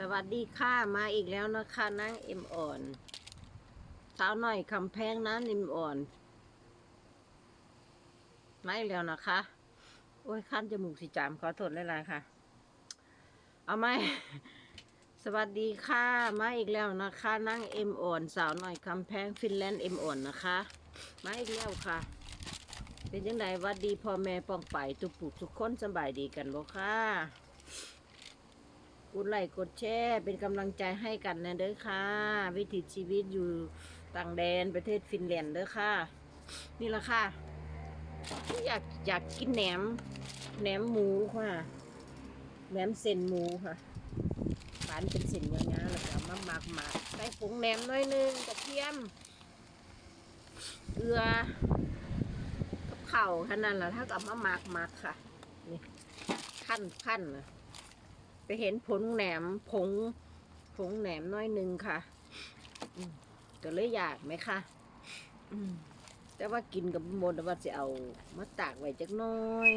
สวัสดีค่ะ มาอีกแล้วนะคะนั่งเอ็มอ่อนสาวหน่อยคำแพงนะเอ็มอ่อนมาอีกแล้วนะคะ โอ้ยขั้นจมูกสิจามขอโทษหลายๆค่ะ เอาไหมสวัสดีค่ะ มาอีกแล้วนะคะ นั่งเอ็มอ่อนสาวหน่อยคำแพงฟินแลนด์เอ็มอ่อนนะคะ มาอีกแล้วค่ะ เป็นยังไงวัดดีพ่อแม่ป้องไปทุกผู้ทุกคนสบายดีกันบ่ค่ะ กดไลค์กดแชร์เป็นกำลังใจให้กันนะเด้อค่ะ วิถีชีวิตอยู่ต่างแดนประเทศฟินแลนด์เด้อค่ะ นี่ละค่ะ อยากอยากกินแหนมแหนมหมูค่ะแหนมเส้นหมูค่ะฝานเป็นเส้นยาวๆแล้วก็มาหมักหมักใส่ผงแหนมน้อยนึงกระเทียมเกลือกับเข่าแค่นั้นแหละถ้ากับมาหมักหมักค่ะนี่ขั้นขั้นนะ ไปเห็นผงแหนมผงผงแหนมน้อยหนึ่งค่ะก็เลยอยากไหมคะแต่ว่ากินกับหมดว่าจะเอามาตากไว้จักน้อย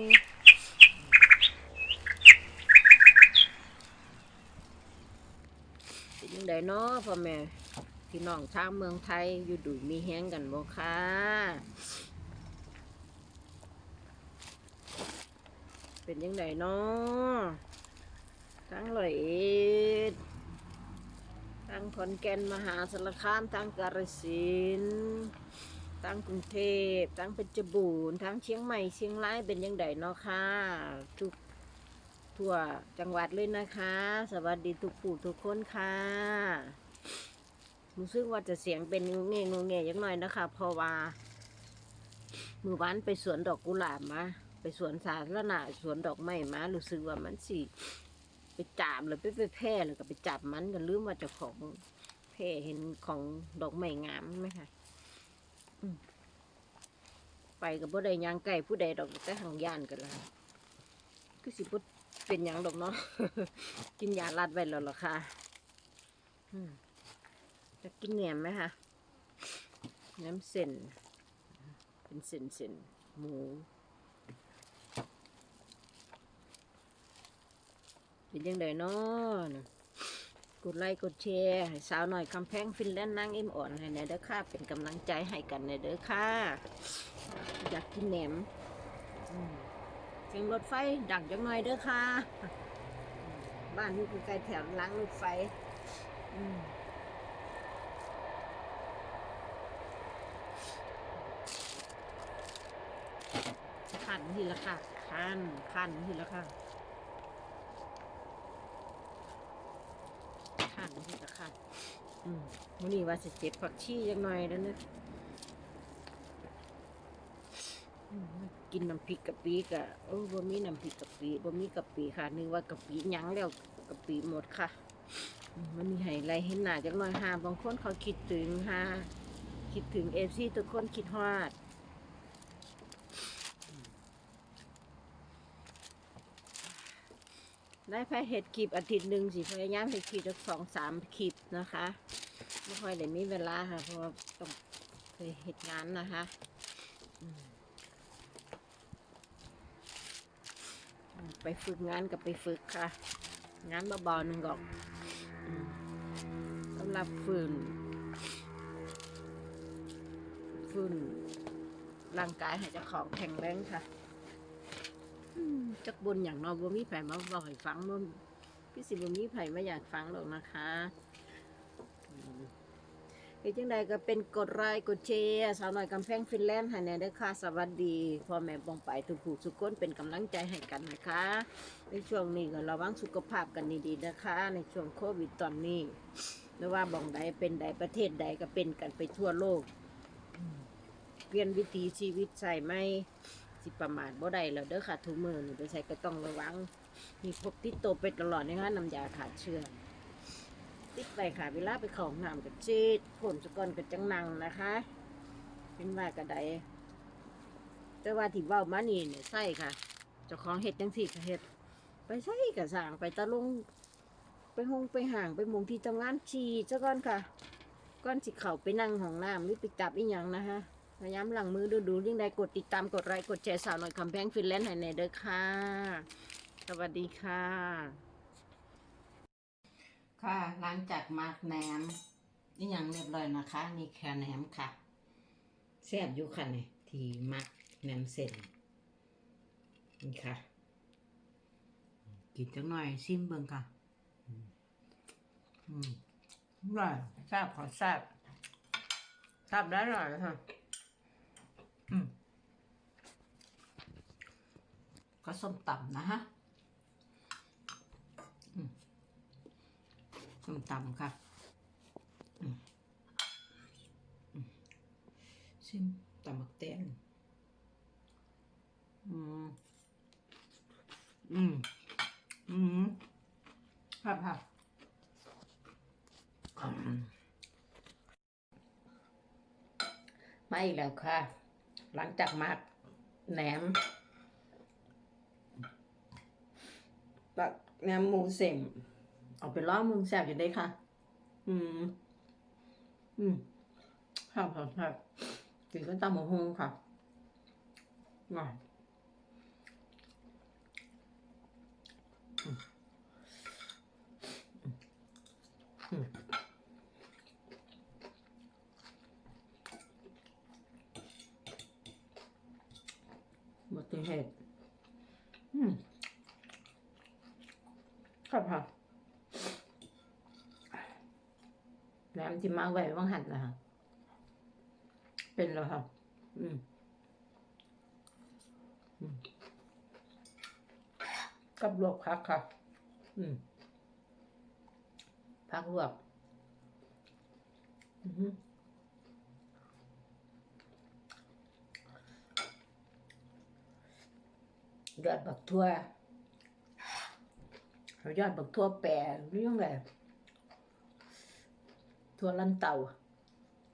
เป็นยังไงเนาะพ่อแม่พี่น้องชาวเมืองไทยอยู่ดูมีแห้งกันบ่ค่ะเป็นยังไงเนาะ ทั้งร้อยทั้งขอนแก่นมหาสารคามทั้งกาฬสินทั้งกรุงเทพทั้งเพชรบูรณ์ทั้งเชียงใหม่เชียงรายเป็นยังไงเนาะค่ะทุกทั่วจังหวัดเลยนะคะ สวัสดีทุกผู้ทุกคนค่ะรู้สึกว่าจะเสียงเป็นงูเงี้ยงูเงยยังหน่อยนะคะเพราะว่ามือวานไปสวนดอกกุหลาบมา ไปสวนสาธารณะสวนดอกไม้มารู้สึกว่ามันสิ ไปจามเลยไปไปแพร่เลยก็ไปจับมันก็ลืมว่าเจ้าของแพร่เห็นของดอกไม้งามไหมคะไปกับผู้ใดยางไก่ผู้ใดดอกแต่หางย่านกันละคือสิบุเป็นยังดอกเนาะกินยาลัดไว้แล้วเหรอคะจะกินแหนมไหมคะแหนมเส้นเป็นเส้นเส้นหมู เป็นยังไงเนาะกดไลค์กดแชร์ให้สาวหน่อยคำแพงฟินแลนด์นั่งเอ็มอ่อนให้ในเด้อค่ะ เป็นกำลังใจให้กันในเด้อค่ะ อยากกินแหนมเสียงรถไฟดังจังหน่อยเด้อค่ะ บ้านที่อยู่ใกล้แถวล้างรถไฟขันทีละค่ะขันขันทีละค่ะ ขันนี่ละค่ะอืมวันนี้ว่าสิเจ็บผักชียังหน่อยแล้วนะกินน้ำพริกกะปิกะโอ้บ่มีน้ำพริกกะปิบ่มีกะปิค่ะ นึกว่ากะปิยั้งแล้วกะปิหมดค่ะ มันมีไห้ไรเห็นหน้าจังหน่อยหาบางคนเขาคิดถึงหาคิดถึงเอฟซีทุกคนคิดฮอด ได้แค่เห็ดคลิปอาทิตย์หนึ่งสิพยายามเห็ดคลิปสักสองสามคลิปนะคะไม่ค่อยได้มีเวลาค่ะเพราะว่าต้องไปเห็ดงานนะคะไปฝึกงานกับไปฝึกค่ะ งานเบาๆหนึ่งกอกอืมสำหรับฝืนฝืนร่างกายให้เจ้าของแข็งแรงค่ะ จักบนอย่างนอบ่มีไผมาบอกให้ฟังบ่พี่สิบ่มีไผมาอยากฟังหรอกนะคะเป็นจังใดก็เป็นกดไลค์กดแชร์สาวน้อยกำแพงฟินแลนด์ให้แน่เด้อค่ะสวัสดีพ่อแม่บองไปทุกผู้ทุกคนเป็นกำลังใจให้กันนะคะ ในช่วงนี้ก็ระวังสุขภาพกันดีๆนะคะ ในช่วงโควิดตอนนี้ไม่ว่าบองใดเป็นใดประเทศใดก็เป็นกันไปทั่วโลก เปลี่ยนวิถีชีวิตใส่ไหม สิประมาทบ่ได้แล้วเด้อค่ะทุกมือนี่ไปใช้ก็ต้องระวัง มีพกติดตัวไปตลอดนะคะน้ำยาขาดเชื้อติดไปค่ะเวลาไปเของน้ำกับจีดผลสกอนกับจังนังนะคะ เป็นว่ากระไดแต่ว่าที่เว้ามานี่เนี่ยใส่ค่ะเจ้าของเห็ดจังสี่ก็เห็ดไปใส่กระสางไปตะลุงไปหงไปห่างไปมองที่ทำงานชีซะก่อนค่ะก่อนสิเข่าไปนั่งห้องน้ำหรือไปจับอีหยังนะคะ พยายามหลังมือดูดูยิ่งใดกดติดตามกดไลค์กดแชร์สาวหน่อยคำแพงฟินแลนด์ให้ในเด้อค่ะ สวัสดีค่ะ ค่ะหลังจากมักแหนมนี่ยังเรียบร้อยนะคะนี่แค่แหนมค่ะแซ่บอยู่ค่ะนี่ที่หมักแหนมเสร็จนี่ค่ะ กินจังหน่อยซิมเบิ่งค่ะ อืมอร่อยแซ่บขอแซ่บแซ่บได้อร่อยค่ะ ก็ส้มตำนะฮะส้มตำค่ะซิมตำมักแตงอืม อืม อืมครับครับอืมมาอีกแล้วค่ะ หลังจากหมักแหนมตักแหนมหมูเส็มเอาไปล้อมึงแซ่บอยู่ได้ค่ะ อืม อืมครับครับครับกินก็ตำหมูฮงค่ะง่ายอืมอืมบั ติเหตุอืมครับค่ะแล้วที่มาไว้ว่างหันนะค่ะเป็นแล้วค่ะอืมอืมกับลวกพักค่ะ อืมพักลวก อือหือ ยอดบักทั่วเอายอดบักทั่วแปรหรือยังไงทั่วลันเตา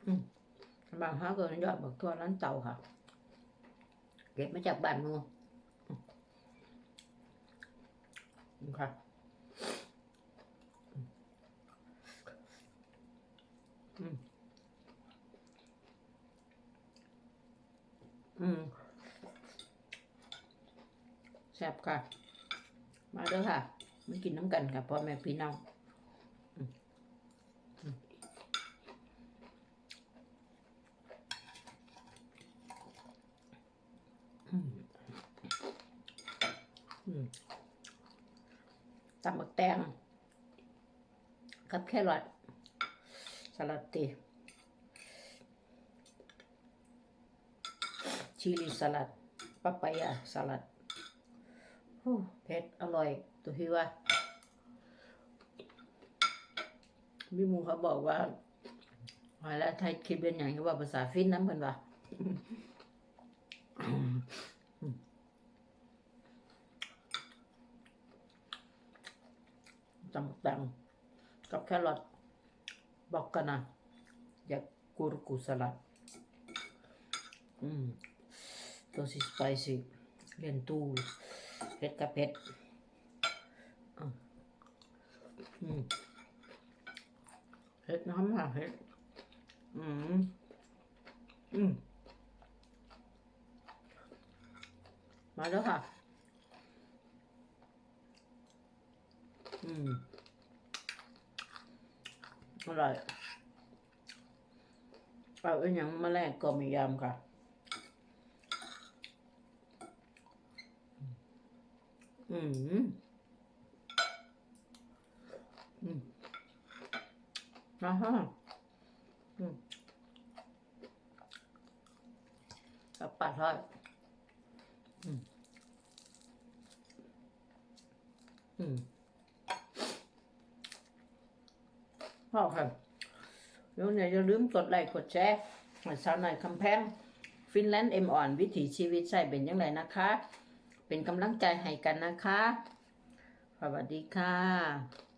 อืมบางฮาก็ยอดบอกทั่วลันเตาค่ะ เก็บมาจากบ้านนูอืมค่ะอืมอืม ซ่บค่ะ มาเด้อค่ะมากินน้ำกันค่ะพ่อแม่พี่น้องตำบักแตงกับแครอทสลัดตีชิลลีสลัดปาปายาสลัด เผ็ดอร่อยตัวที่ว่ามีหมูเขาบอกว่าว่าแล้วไทยคลิปเป็นอย่างที่ว่าภาษาฟินน้ำกันว่าจำตังกับแครอทบอกกันนะอยากกูรกูสลัดอืมตัวสีสไปซี่เรียนตู ผ็ดกับเผ็ดเผ็ดน้ำค่ะเผ็ดอืมอืมมาแล้วค่ะ อืมอร่อยเอาอีกอย่างมาแลกก็มียำค่ะ อืมอืมอ่าฮะอืมกับปลาทอดอืมอืมพ่อค่ะแล้วเนี่ยอย่าลืมกดไลค์กดแชร์ให้สาวหน่อยคำแพงฟินแลนด์เอ็มอ่อนวิถีชีวิตใส่เป็นยังไงนะคะ เป็นกำลังใจให้กันนะคะ สวัสดีค่ะ